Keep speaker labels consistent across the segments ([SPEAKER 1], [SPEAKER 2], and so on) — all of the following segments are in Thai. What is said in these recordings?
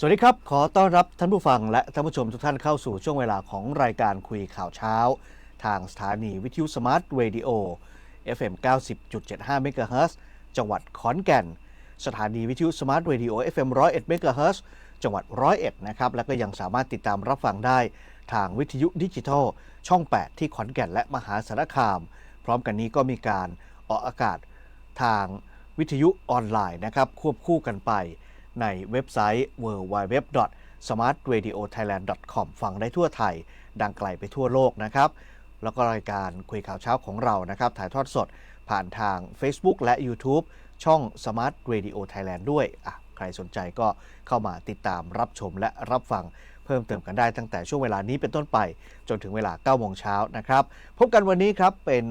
[SPEAKER 1] สวัสดีครับ ขอต้อนรับท่านผู้ฟังและท่านผู้ชมทุกท่านเข้าสู่ช่วงเวลาของรายการคุยข่าวเช้า ทางสถานีวิทยุสมาร์ทเรดิโอ FM 90.75 MHz จังหวัดขอนแก่น สถานีวิทยุสมาร์ทเรดิโอ FM 101 MHz จังหวัดร้อยเอ็ดนะครับ แล้วก็ยังสามารถติดตามรับฟังได้ทางวิทยุดิจิทัล ช่อง 8 ที่ขอนแก่นและมหาสารคาม พร้อมกันนี้ก็มีการออกอากาศทางวิทยุออนไลน์นะครับควบคู่กันไป ในเว็บไซต์ www.smartradiothailand.com ฟังได้ทั่วไทย ดังไกลไปทั่วโลกนะครับ แล้วก็รายการคุยข่าวเช้าของเรานะครับ ถ่ายทอดสดผ่านทาง Facebook และ YouTube ช่อง Smart Radio Thailand ด้วยอะใครสนใจก็เข้ามาติดตามรับชมและรับฟังเพิ่มเติมกันได้ตั้งแต่ช่วงเวลานี้เป็นต้นไปจนถึงเวลา9โมงเช้านะครับ พบกันวันนี้ครับเป็น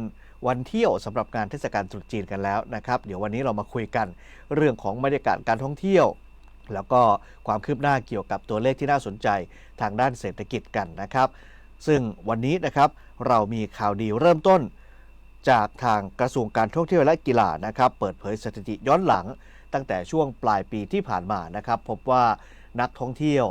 [SPEAKER 1] วันเที่ยวสำหรับงานเทศกาลตรุษจีนกันแล้วนะครับ เดี๋ยววันนี้เรามาคุยกัน เรื่องของบรรยากาศการท่องเที่ยว แล้วก็ความคืบหน้าเกี่ยวกับตัวเลขที่น่าสนใจทางด้านเศรษฐกิจกันนะครับ ซึ่งวันนี้นะครับเรามีข่าวดีเริ่มต้น จากทางกระทรวงการท่องเที่ยวและกีฬานะครับ เปิดเผยสถิติย้อนหลัง ตั้งแต่ช่วงปลายปีที่ผ่านมานะครับ พบว่านักท่องเที่ยว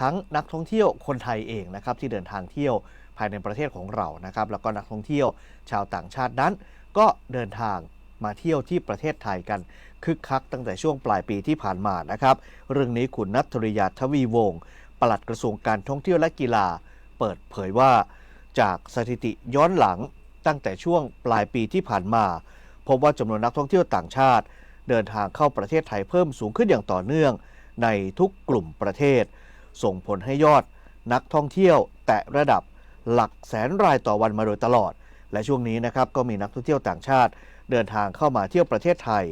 [SPEAKER 1] ทั้งนักท่องเที่ยวคนไทยเองนะครับที่เดินทางเที่ยวภายในประเทศของเรานะครับ แล้วก็นักท่องเที่ยวชาวต่างชาตินั้น ก็เดินทาง มาเที่ยวที่ประเทศไทยกันคึกคักตั้งแต่ช่วงปลายปีที่ผ่านมานะครับ เรื่องนี้คุณนัทธริยาทวีวงศ์ปลัดกระทรวงการท่องเที่ยวและกีฬา เปิดเผยว่า จากสถิติย้อนหลังตั้งแต่ช่วงปลายปีที่ผ่านมา พบว่าจำนวนนักท่องเที่ยวต่างชาติ เดินทางเข้าประเทศไทยเพิ่มสูงขึ้นอย่างต่อเนื่อง ในทุกกลุ่มประเทศ ส่งผลให้ยอดนักท่องเที่ยวแตะระดับหลักแสนรายต่อวันมาโดยตลอด และช่วงนี้นะครับก็มีนักท่องเที่ยวต่างชาติ เดินทางเข้ามาเที่ยวประเทศไทย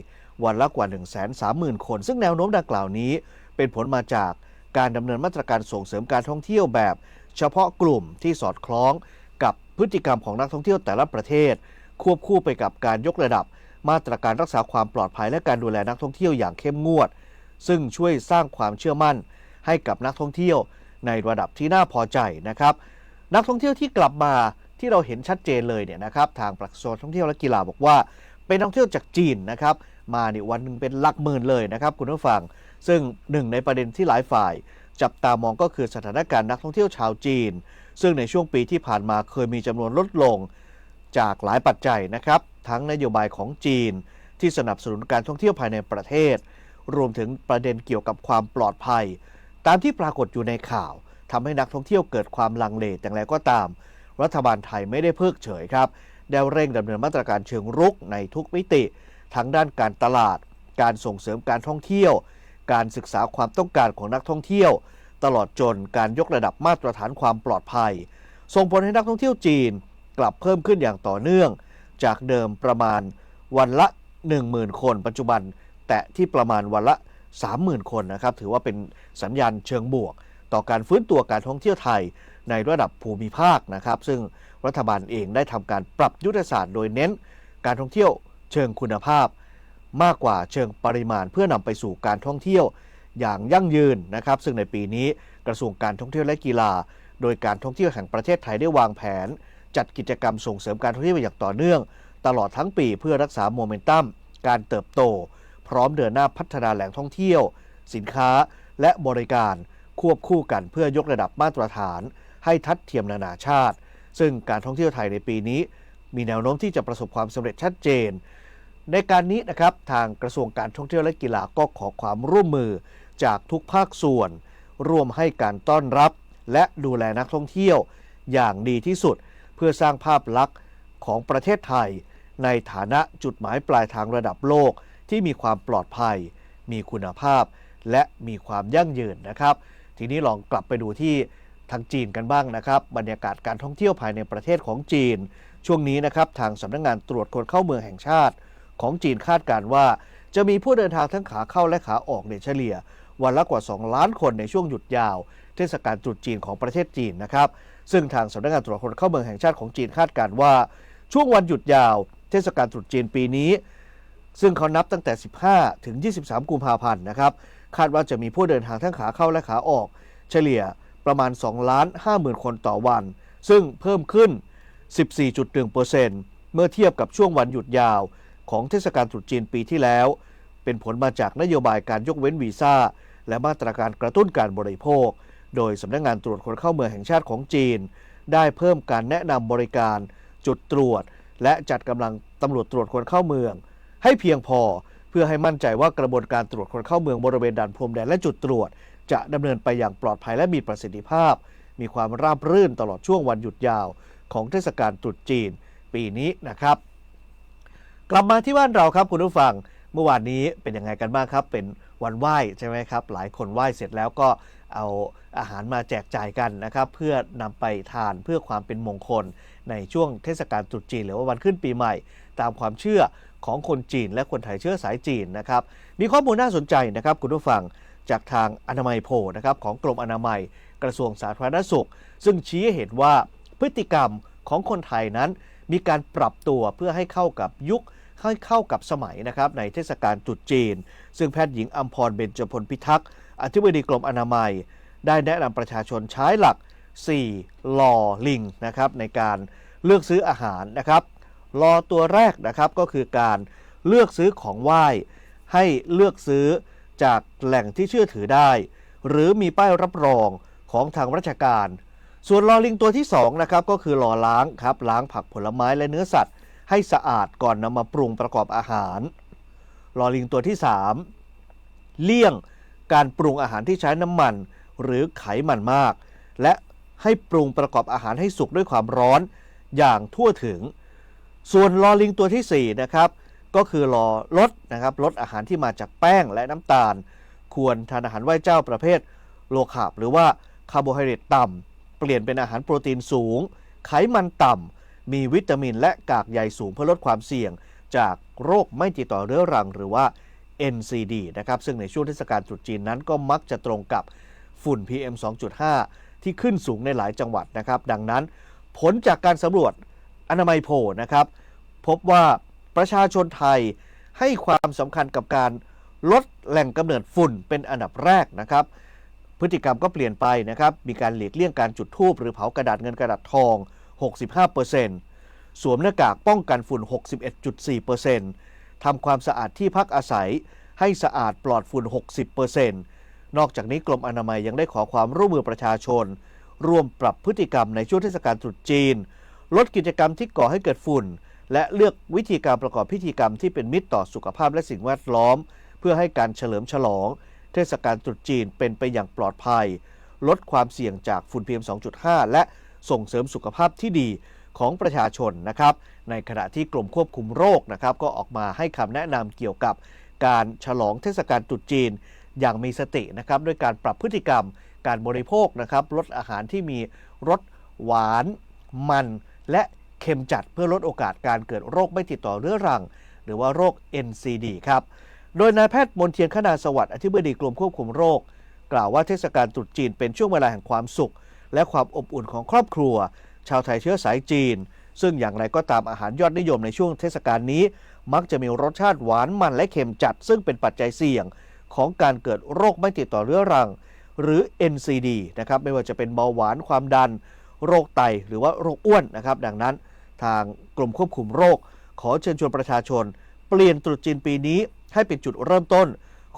[SPEAKER 1] วันละกว่า 1 3 0 0 0 0 คน ซึ่งแนวโน้มดังกล่าวนี้ เป็นผลมาจากการดำเนินมาตรการส่งเสริมการท่องเที่ยวแบบ เฉพาะกลุ่มที่สอดคล้องกับพฤติกรรมของนักท่องเที่ยวแต่ละประเทศ ควบคู่ไปกับการยกระดับ มาตรการรักษาความปลอดภัยและการดูแลนักท่องเที่ยวอย่างเข้มงวด ซึ่งช่วยสร้างความเชื่อมั่น ให้กับนักท่องเที่ยวในระดับที่น่าพอใจนะครับ นักท่องเที่ยวที่กลับมา ที่เราเห็นชัดเจนเลยเนี่ยนะครับทางกระทรวงท่องเที่ยวและกีฬาบอกว่าเป็นนักท่องเที่ยวจากจีนนะครับมาเนี่ยวันหนึ่งเป็นหลักหมื่นเลยนะครับคุณผู้ฟัง ซึ่งหนึ่งในประเด็นที่หลายฝ่าย จับตามองก็คือสถานการณ์นักท่องเที่ยวชาวจีน ซึ่งในช่วงปีที่ผ่านมาเคยมีจำนวนลดลงจากหลายปัจจัยนะครับ ทั้งนโยบายของจีน ที่สนับสนุนการท่องเที่ยวภายในประเทศ รวมถึงประเด็นเกี่ยวกับความปลอดภัย ตามที่ปรากฏอยู่ในข่าวทำให้นักท่องเที่ยวเกิดความลังเลแต่อย่างไรก็ตาม รัฐบาลไทยไม่ได้เพิกเฉยครับได้เร่งดำเนินมาตรการเชิงรุกในทุกมิติ ทั้งด้านการตลาด การส่งเสริมการท่องเที่ยว การศึกษาความต้องการของนักท่องเที่ยว ตลอดจนการยกระดับมาตรฐานความปลอดภัย ส่งผลให้นักท่องเที่ยวจีนกลับเพิ่มขึ้นอย่างต่อเนื่อง จากเดิมประมาณวันละ 10,000 คน ปัจจุบัน แตะที่ประมาณวันละ 30,000 คนนะครับ ถือว่าเป็นสัญญาณเชิงบวก ต่อการฟื้นตัวการท่องเที่ยวไทยในระดับภูมิภาคนะครับ ซึ่งรัฐบาลเองได้ทำการปรับยุทธศาสตร์โดยเน้น การท่องเที่ยวเชิงคุณภาพ มากกว่าเชิงปริมาณเพื่อนำไปสู่การท่องเที่ยวอย่างยั่งยืนนะครับ ซึ่งในปีนี้กระทรวงการท่องเที่ยวและกีฬา โดยการท่องเที่ยวแห่งประเทศไทยได้วางแผน จัดกิจกรรมส่งเสริมการท่องเที่ยวอย่างต่อเนื่อง ตลอดทั้งปีเพื่อรักษาโมเมนตัมการเติบโต พร้อมเดินหน้าพัฒนาแหล่งท่องเที่ยว สินค้าและบริการ ควบคู่กันเพื่อยกระดับมาตรฐาน ให้ทัดเทียมนานาชาติ ซึ่งการท่องเที่ยวไทยในปีนี้ มีแนวโน้มที่จะประสบความสำเร็จชัดเจน ในการนี้นะครับทางกระทรวงการท่องเที่ยวและกีฬาก็ขอความร่วมมือจากทุกภาคส่วน ร่วมให้การต้อนรับ และดูแลนักท่องเที่ยวอย่างดีที่สุด เพื่อสร้างภาพลักษณ์ของประเทศไทย ในฐานะจุดหมายปลายทางระดับโลกที่มีความปลอดภัย มีคุณภาพ และมีความยั่งยืนนะครับ ทีนี้ลองกลับไปดูที่ทางจีนกันบ้างนะครับ บรรยากาศการท่องเที่ยวภายในประเทศของจีน ช่วงนี้นะครับทางสำนักงงานตรวจคนเข้าเมืองแห่งชาติ ของจีนคาดการณ์ว่า จะมีผู้เดินทางทั้งขาเข้าและขาออกเนี่ยเฉลี่ย วันละกว่า 2 ล้านคนในช่วงหยุดยาว เทศกาลตรุษจีนของประเทศจีนนะครับ ซึ่งทางสำนักงานตรวจคนเข้าเมืองแห่งชาติของจีนคาดการณ์ว่า ช่วงวันหยุดยาว เทศกาลตรุษจีนปีนี้ ซึ่งเขานับตั้งแต่ 15 ถึง 23 กุมภาพันธ์นะครับ คาดว่าจะมีผู้เดินทางทั้งขาเข้าและขาออก เฉลี่ยประมาณ2ล้าน5หมื่นคนต่อวัน ซึ่งเพิ่มขึ้น 14.1%เมื่อเทียบกับช่วงวันหยุดยาวของเทศกาลตรุษจีนปีที่แล้ว เป็นผลมาจากนโยบายการยกเว้นวีซ่า และมาตรการกระตุ้นการบริโภค โดยสำนักงงานตรวจคนเข้าเมืองแห่งชาติของจีน ได้เพิ่มการแนะนำบริการ จุดตรวจ และจัดกำลังตำรวจตรวจคนเข้าเมือง ให้เพียงพอ พื่อให้มั่นใจว่ากระบวนการตรวจคนเข้าเมืองบริเวณด่านพรมแดนและจุดตรวจ จะดำเนินไปอย่างปลอดภัยและมีประสิทธิภาพ มีความราบรื่นตลอดช่วงวันหยุดยาว ของเทศกาลตรุษจีน ปีนี้นะครับ กลับมาที่บ้านเราครับคุณผู้ฟังเมื่อวานนี้เป็นยังไงกันบ้างครับ เป็นวันไหว้ใช่ไหมครับ หลายคนไหว้เสร็จแล้วก็เอาอาหารมาแจกจ่ายกันนะครับ เพื่อนำไปทานเพื่อความเป็นมงคล ในช่วงเทศกาลตรุษจีนหรือว่าวันขึ้นปีใหม่ ตามความเชื่อ ของคนจีนและคนไทยเชื้อสายจีนนะครับ มีข้อมูลน่าสนใจนะครับคุณผู้ฟังจากทางอนามัยโพลนะครับของกรมอนามัยกระทรวงสาธารณสุข ซึ่งชี้ให้เห็นว่าพฤติกรรมของคนไทยนั้น มีการปรับตัวเพื่อให้เข้ากับยุคให้เข้ากับสมัยนะครับในเทศกาลตรุษจีน ซึ่งแพทย์หญิงอัมพรเบญจพลพิทักษ์อธิบดีกรมอนามัย ได้แนะนำประชาชนใช้หลัก 4 ลอลิงนะครับในการเลือกซื้ออาหารนะครับ ลอตัวแรกนะครับก็คือการเลือกซื้อของไหว้ ให้เลือกซื้อจากแหล่งที่เชื่อถือได้ หรือมีป้ายรับรองของทางราชการ ส่วนลอลิงตัวที่2นะครับก็คือลอล้างครับล้างผักผลไม้และเนื้อสัตว์ ให้สะอาดก่อนนำมาปรุงประกอบอาหารลอลิงตัวที่ 3 เลี่ยงการปรุงอาหารที่ใช้น้ำมัน หรือไขมันมาก และให้ปรุงประกอบอาหารให้สุกด้วยความร้อนอย่างทั่วถึง ส่วนลอลิงตัวที่ 4 นะครับ ก็คือรอลดนะครับลดอาหารที่มาจากแป้งและน้ำตาล ควรทานอาหารไหว้เจ้าประเภทโลคาบหรือว่าคาร์โบไฮเดรตต่ำเปลี่ยนเป็นอาหารโปรตีนสูง ไขมันต่ำมีวิตามินและกากใยสูงเพื่อลดความเสี่ยง จากโรคไม่ติดต่อเรื้อรังหรือว่า NCD นะครับซึ่งในช่วงเทศกาลตรุษจีนนั้นก็มักจะตรงกับฝุ่น PM 2.5 ที่ขึ้นสูงในหลายจังหวัดนะครับ ดังนั้น ผลจากการสำรวจ อนามัยโพลนะครับ พบว่าประชาชนไทยให้ความสำคัญกับการลดแหล่งกำเนิดฝุ่นเป็นอันดับแรกนะครับ พฤติกรรมก็เปลี่ยนไปนะครับ มีการหลีกเลี่ยงการจุดธูปหรือเผากระดาษเงินกระดาษทอง 65%สวมหน้ากากป้องกันฝุ่น 61.4%ทำความสะอาดที่พักอาศัยให้สะอาดปลอดฝุ่น 60%นอกจากนี้กรมอนามัยยังได้ขอความร่วมมือประชาชน ร่วมปรับพฤติกรรมในช่วงเทศกาลตรุษจีน ลดกิจกรรมที่ก่อให้เกิดฝุ่น และเลือกวิธีการประกอบพิธีกรรมที่เป็นมิตรต่อสุขภาพและสิ่งแวดล้อม เพื่อให้การเฉลิมฉลอง เทศกาลตรุษจีนเป็นไปอย่างปลอดภัย ลดความเสี่ยงจากฝุ่น PM 2.5 และส่งเสริมสุขภาพที่ดีของประชาชนนะครับ ในขณะที่กรมควบคุมโรคนะครับ ก็ออกมาให้คำแนะนำเกี่ยวกับการฉลองเทศกาลตรุษจีนอย่างมีสตินะครับด้วยการปรับพฤติกรรมการบริโภคนะครับลดอาหารที่มีรสหวานมัน และเค็มจัดเพื่อลดโอกาสการเกิดโรคไม่ติดต่อเรื้อรัง หรือว่าโรค NCD ครับ โดยนายแพทย์มนเทียนขนาสวัสดิ์อธิบดีกรมควบคุมโรค กล่าวว่าเทศกาลตรุษจีนเป็นช่วงเวลาแห่งความสุข และความอบอุ่นของครอบครัว ชาวไทยเชื้อสายจีน ซึ่งอย่างไรก็ตามอาหารยอดนิยมในช่วงเทศกาลนี้ มักจะมีรสชาติหวานมันและเค็มจัด ซึ่งเป็นปัจจัยเสี่ยงของการเกิดโรคไม่ติดต่อเรื้อรัง หรือ NCD นะครับไม่ว่าจะเป็นเบาหวานความดัน โรคไต หรือว่าโรคอ้วนนะครับ ดังนั้นทางกรมควบคุมโรค ขอเชิญชวนประชาชน เปลี่ยนตรุษจีนปีนี้ ให้เป็นจุดเริ่มต้น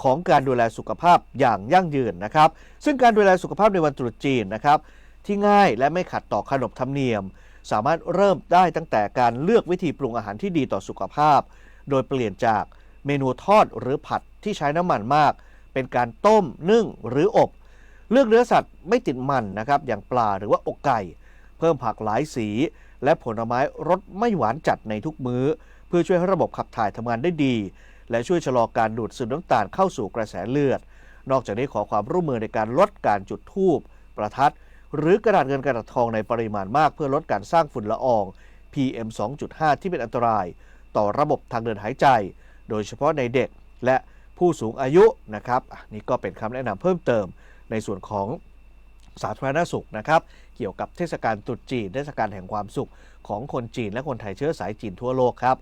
[SPEAKER 1] ของการดูแลสุขภาพอย่างยั่งยืนนะครับ ซึ่งการดูแลสุขภาพในวันตรุษจีนนะครับ ที่ง่ายและไม่ขัดต่อขนบธรรมเนียม สามารถเริ่มได้ตั้งแต่การเลือกวิธีปรุงอาหารที่ดีต่อสุขภาพ โดยเปลี่ยนจากเมนูทอดหรือผัดที่ใช้น้ำมันมาก เป็นการต้มนึ่งหรืออบ เลือกเนื้อสัตว์ไม่ติดมันนะครับอย่างปลาหรือว่าอกไก่ เพิ่มผักหลายสี และผลไม้รสไม่หวานจัดในทุกมื้อ เพื่อช่วยให้ระบบขับถ่ายทำงานได้ดี และช่วยชะลอการดูดซึมน้ำตาลเข้าสู่กระแสเลือด นอกจากนี้ขอความร่วมมือในการลดการจุดธูปประทัดหรือกระดาษเงินกระดาษทองในปริมาณมากเพื่อลดการสร้างฝุ่นละออง PM 2.5 ที่เป็นอันตราย ต่อระบบทางเดินหายใจ โดยเฉพาะในเด็กและผู้สูงอายุนะครับ นี่ก็เป็นคำแนะนำเพิ่มเติม ในส่วนของสาธารณสุขนะครับ เกี่ยวกับเทศกาลตรุษจีนเทศกาลแห่งความสุขของคนจีนและคนไทยเชื้อสายจีนทั่วโลกครับ